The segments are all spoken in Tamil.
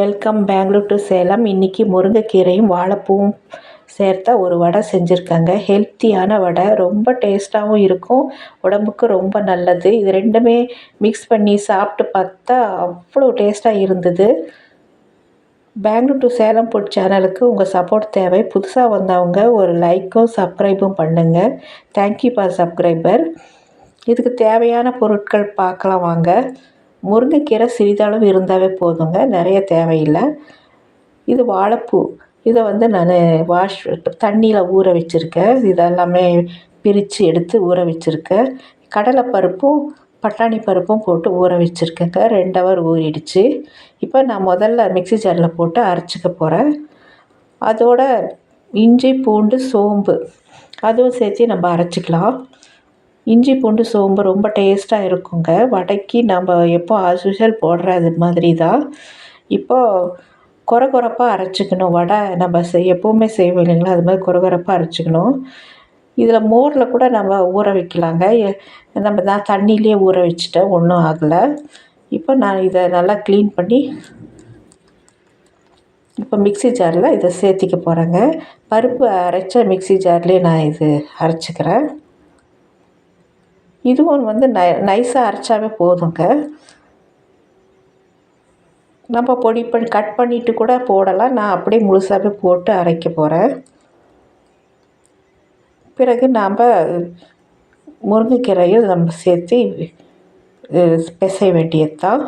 வெல்கம் பெங்களூர் டு சேலம் இன்றைக்கி முருங்கைக்கீரையும் வாழைப்பூவும் சேர்த்த ஒரு வடை செஞ்சுருக்காங்க. ஹெல்த்தியான வடை ரொம்ப டேஸ்ட்டாகவும் இருக்கும். உடம்புக்கு ரொம்ப நல்லது. இது ரெண்டுமே மிக்ஸ் பண்ணி சாப்பிட்டு பார்த்தா அவ்வளோ டேஸ்ட்டாக இருந்தது. பெங்களூர் டு சேலம் ஃபுட் சேனலுக்கு உங்கள் சப்போர்ட் தேவை. புதுசாக வந்தவங்க ஒரு லைக்கும் சப்ஸ்கிரைபும் பண்ணுங்கள் தேங்க்யூ ஃபார் சப்ஸ்கிரைபர் இதுக்கு தேவையான பொருட்கள் பார்க்கலாம் வாங்க. முருங்கைக்கீரை சிறிதளவு இருந்தாவே போதுங்க நிறைய தேவையில்லை. இது வாழைப்பூ. இதை வந்து நான் வாஷ் தண்ணியில் ஊற வச்சுருக்கேன். இதெல்லாமே பிரித்து எடுத்து ஊற வச்சுருக்கேன். கடலைப்பருப்பும் பட்டாணி பருப்பும் போட்டு ஊற வச்சுருக்கேங்க. ரெண்டு ஹவர் ஊறிடுச்சு. இப்போ நான் முதல்ல மிக்ஸி ஜாரில் போட்டு அரைச்சிக்க போகிறேன் அதோட இஞ்சி பூண்டு சோம்பு அதுவும் சேர்த்து நம்ம அரைச்சிக்கலாம். இஞ்சி பூண்டு சோம்பு ரொம்ப டேஸ்ட்டாக இருக்குங்க. வடைக்கு நம்ம எப்போ ஆஸ் யூஷுவல் போடுற அது மாதிரி தான் இப்போது கொர கொரப்பாக அரைச்சிக்கணும். வடை நம்ம செய் எப்போவுமே செய்வோம் இல்லைங்களா? அது மாதிரி கொர கொரப்பாக அரைச்சிக்கணும். இதில் மோரில் கூட நம்ம ஊற வைக்கலாங்க. எ- நம்ம நான் தண்ணியிலே ஊற வச்சுட்டேன். ஒன்றும் ஆகலை. இப்போ நான் இதை நல்லா க்ளீன் பண்ணி இப்போ மிக்ஸி ஜாரில் இதை சேர்த்திக்க போகிறேங்க பருப்பு அரைச்ச மிக்ஸி ஜார்லேயே நான் இது அரைச்சிக்கிறேன். இதுவும் வந்து நை நைஸாக அரைச்சாவே போதுங்க. நம்ம பொடி பண்ணி கட் பண்ணிவிட்டு கூட போடலாம். நான் அப்படியே முழுசாகவே போட்டு அரைக்க போகிறேன் பிறகு நாம் முருங்கைக்கீரையும் நம்ம சேர்த்து பிசைய வேண்டியது தான்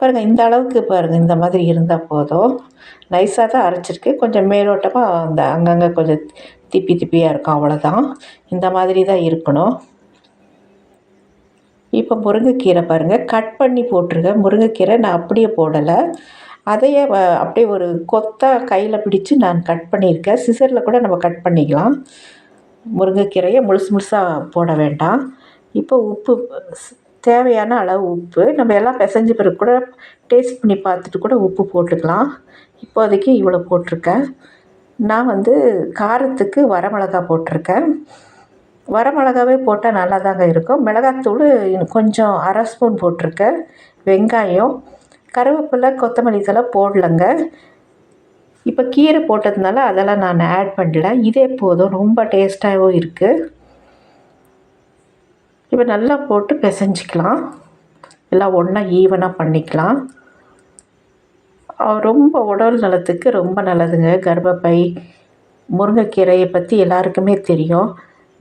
பாருங்கள் இந்த அளவுக்கு பாருங்கள் இந்த மாதிரி இருந்தால் போதும். நைஸாக தான் அரைச்சிருக்கு. கொஞ்சம் மேலோட்டமாக அந்த அங்கங்கே கொஞ்சம் திப்பி திப்பியாக இருக்கும். அவ்வளோதான் இந்த மாதிரி தான் இருக்கணும். இப்போ முருங்கைக்கீரை பாருங்கள் கட் பண்ணி போட்டிருக்கேன் முருங்கைக்கீரை நான் அப்படியே போடலை. அதையே வ- அப்படியே ஒரு கொத்தாக கையில் பிடிச்சி நான் கட் பண்ணியிருக்கேன். சிசரில் கூட நம்ம கட் பண்ணிக்கலாம். முருங்கைக்கீரையை முழுசு முழுசாக போட வேண்டாம். இப்போ உப்பு தேவையான அளவு உப்பு. நம்ம எல்லாம் பிசைஞ்ச பிறகு கூட டேஸ்ட் பண்ணி பார்த்துட்டு கூட உப்பு போட்டுக்கலாம். இப்போதைக்கு இவ்வளோ போட்டிருக்கேன். நான் வந்து காரத்துக்கு வரமிளகா போட்டிருக்கேன். வரமிளகாவே போட்டால் நல்லா தாங்க இருக்கும். மிளகாத்தூள் கொஞ்சம் அரை ஸ்பூன் போட்டிருக்கேன். வெங்காயம் கருவேப்பிலை கொத்தமல்லி இதெல்லாம் போடலங்க. இப்போ கீரை போட்டதுனால அதெல்லாம் நான் ஆட் பண்ணல இதே போதும். ரொம்ப டேஸ்ட்டாகவும் இருக்குது இப்போ நல்லா போட்டு பிசைஞ்சிக்கலாம். எல்லாம் ஒன்றா ஈவனாக பண்ணிக்கலாம். ரொம்ப உடல் நலத்துக்கு ரொம்ப நல்லதுங்க. கர்ப்பப்பை முருங்கைக்கீரையை பற்றி எல்லாருக்குமே தெரியும்.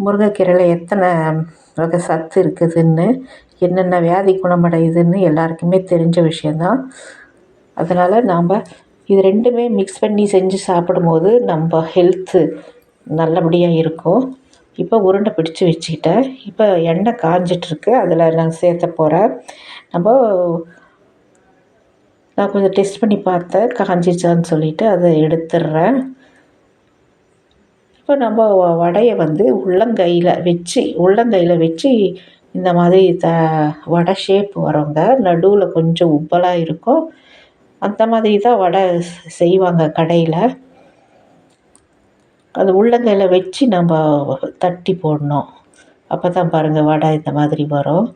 முருங்கைக்கீரையில் எத்தனை வகை சத்து இருக்குதுன்னு என்னென்ன வியாதி குணமடையுதுன்னு எல்லாருக்குமே தெரிஞ்ச விஷயந்தான் அதனால் நாம் இது ரெண்டுமே மிக்ஸ் பண்ணி செஞ்சு சாப்பிடும்போது நம்ம ஹெல்த்து நல்லபடியாக இருக்கும். இப்போ உருண்டை பிடிச்சு வச்சுக்கிட்டேன். இப்போ எண்ணெய் காஞ்சிட்ருக்கு. அதில் நான் சேர்த்த போகிறேன் நம்ம நான் கொஞ்சம் டெஸ்ட் பண்ணி பார்த்தேன் காஞ்சிச்சான்னு சொல்லிவிட்டு அதை எடுத்துடுறேன். இப்போ நம்ம வ- வடையை வந்து உள்ளங்கையில் வச்சு உள்ளங்கையில் வச்சு இந்த மாதிரி த வடை ஷேப் வருங்க நடுவில் கொஞ்சம் உப்பலாக இருக்கும். அந்த மாதிரி தான் வடை செய்வாங்க கடையில். அது உள்ளங்கையில் வச்சு நம்ம தட்டி போடணும். அப்போ தான் பாருங்கள் வடை இந்த மாதிரி வரும்.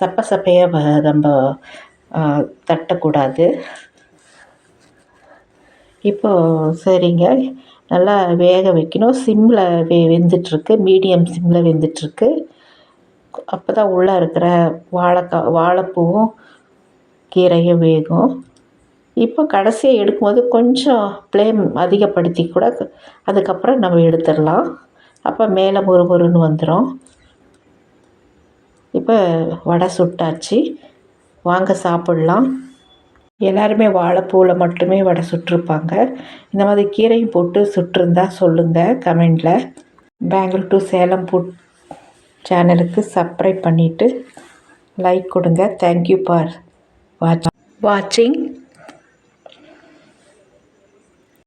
சப்ப சப்பையாக நம்ம தட்டக்கூடாது. இப்போது சரிங்க. நல்லா வேக வைக்கணும். சிம்மில் வெ வெந்துட்டுருக்கு. மீடியம் சிம்மில் வெந்துட்டுருக்கு. அப்போ தான் உள்ளே இருக்கிற வாழைக்காய் வாழைப்பூவும் கீரையும் வேகும். இப்போ கடைசியாக எடுக்கும்போது கொஞ்சம் ஃப்ளேம் அதிகப்படுத்தி கூட அதுக்கப்புறம் நம்ம எடுத்துடலாம். அப்போ மேலே முறுமுறுன்னு வந்துடும் இப்போ வடை சுட்டாச்சு. வாங்க சாப்பிட்லாம். எல்லாருமே வாழைப்பூவில் மட்டுமே வடை சுட்டிருப்பாங்க. இந்த மாதிரி கீரையும் போட்டு சுட்டிருந்தா சொல்லுங்கள் கமெண்டில். பெங்களூர் டு சேலம் ஃபுட் சேனலுக்கு சப்ஸ்கிரைப் பண்ணிவிட்டு லைக் கொடுங்க. தேங்க்யூ ஃபார் வாட்ச் வாட்சிங்